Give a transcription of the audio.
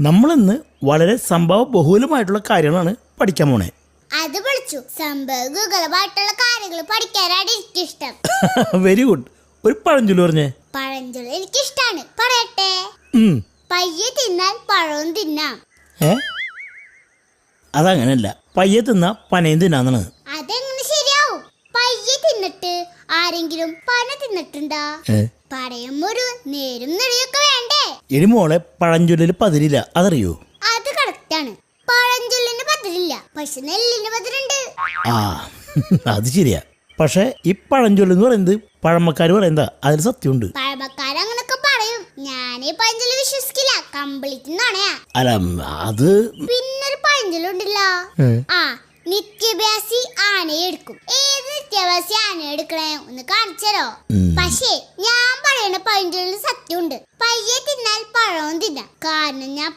നമ്മളിന്ന് വളരെ സംഭവ ബഹുലമായിട്ടുള്ള കാര്യങ്ങളാണ് പഠിക്കാൻ പോണേ. അത് പഠിച്ചു. സംഭവമായിട്ടുള്ള കാര്യങ്ങൾ പഠിക്കാനാണ് എനിക്കിഷ്ടം. വെരി ഗുഡ് ഒരു പഴഞ്ചൊല്ലു പറഞ്ഞേ. പഴഞ്ചൊല്ലി എനിക്കിഷ്ടാണ്. പറയട്ടെ. പയ്യെ തിന്നാൽ പഴവും തിന്നാം. അതങ്ങനല്ല. പയ്യെ തിന്ന പനയും തിന്നാന്നാണ്. അതെങ്ങനെ ശരിയാവും? പയ്യെ തിന്നിട്ട് ആരെങ്കിലും പന തിന്നിട്ടുണ്ടോ? ഒരു നേരും നെടിയൊക്കെ വേണ്ടേ? എരുമോളെ മോളെ പഴഞ്ചൊല്ലിൽ പതിരില്ല. അതറിയോ? അത് കറക്റ്റാണ് പഴഞ്ചൊല്ലിന് പതിരില്ല. പക്ഷെ നെല്ലിന് പതിരുണ്ട്. ആ അത് ശരിയാ. പക്ഷെ ഈ പഴഞ്ചൊല്ലെന്ന് പറയുന്നത് പഴമക്കാര് പറയുന്നതാ. അതിൽ സത്യമുണ്ട്. പഴമക്കാരങ്ങനൊക്കെ പറയും. ഞാൻ ഈ പഴഞ്ചൊല്ലി വിശ്വസിക്കില്ല. നാണയാ. അല്ല അത് പിന്നൊരു പഴഞ്ചൊല്ലുണ്ടല്ലോ. ആ നിത്യഭ്യാസി ആനയെ എടുക്കും. ആനയെ എടുക്കണേ. ഒന്ന് കാണിച്ചരോ പക്ഷേ ഞാൻ പറയുന്ന പഴഞ്ചൊല്ലിൽ സത്യമുണ്ട്. പയ്യെ തിന്നാൽ പഴവും തിന്നാം. കാരണം ഞാൻ